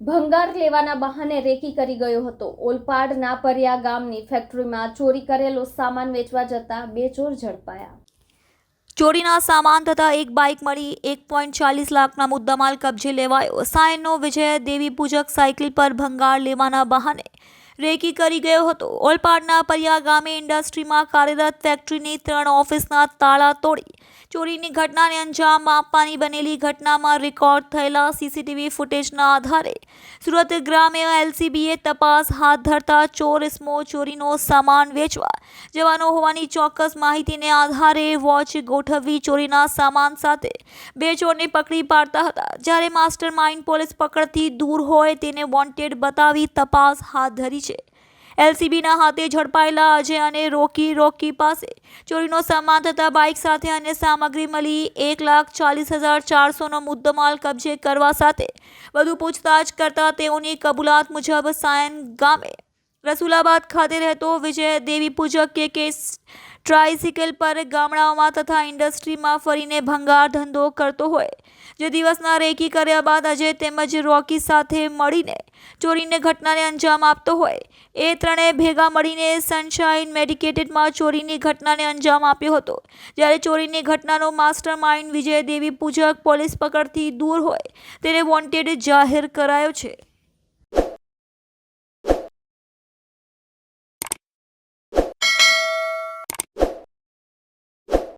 ભંગાર લેવાના બહાને રેકી કરી ગયો હતો. ઓલપાડ નાપરિયા ગામની ફેક્ટરીમાં ચોરી કરેલો સામાન વેચવા જતા બે ચોર ઝડપાયા. ચોરીના સામાન તથા એક બાઇક મળી એક પોઈન્ટ ચાલીસ લાખના મુદ્દામાલ કબજે લેવાયો. સાયનો વિજય દેવી પૂજક સાયકલ પર ભંગાર લેવાના બહાને રેકી કરી ગયો હતો. ઓલપાડના પરિયા ગામે ઇન્ડસ્ટ્રીમાં કાર્યરત ફેક્ટરીની ત્રણ ઓફિસના તાળા તોડી ચોરીની ઘટનાને અંજામ આપવાની બનેલી ઘટનામાં રેકોર્ડ થયેલા સીસીટીવી ફૂટેજના આધારે સુરત ગ્રામ્ય એલસીબીએ તપાસ હાથ ધરતા ચોર ઇસમો ચોરીનો સામાન વેચવા જવાનો હોવાની ચોક્કસ માહિતીને આધારે વોચ ગોઠવવી ચોરીના સામાન સાથે બે ચોરને પકડી પાડતા હતા. જ્યારે માસ્ટર માઇન્ડ પોલીસ પકડથી દૂર હોય તેને વોન્ટેડ બતાવી તપાસ હાથ ધરી છે. એલસીબીના હાથે ઝડપાયેલા અજય અને રોકી રોકી પાસે ચોરીનો સામાન તથા બાઇક સાથે અન્ય સામગ્રી મળી એક લાખ ચાલીસ હજાર ચારસોનો મુદ્દમાલ કબજે કરવા સાથે વધુ પૂછતાછ કરતા તેઓની કબૂલાત મુજબ સાયન ગામે રસુલાબાદ ખાતે રહેતો વિજય દેવી પૂજક કે કે ટ્રાઇસિકલ પર ગામડાઓમાં તથા ઇન્ડસ્ટ્રીમાં ફરીને ભંગાર ધંધો કરતો હોય જે દિવસના રેકી કર્યા બાદ અજય તેમજ રોકી સાથે મળીને ચોરીને ઘટનાને અંજામ આપતો હોય, એ ત્રણેય ભેગા મળીને સનશાઇન મેડિકેટેડમાં ચોરીની ઘટનાને અંજામ આપ્યો હતો. જ્યારે ચોરીની ઘટનાનો mastermind Vijay Devi Pujak police પકડથી દૂર હોય, તેને વોન્ટેડ જાહેર કરાયો છે.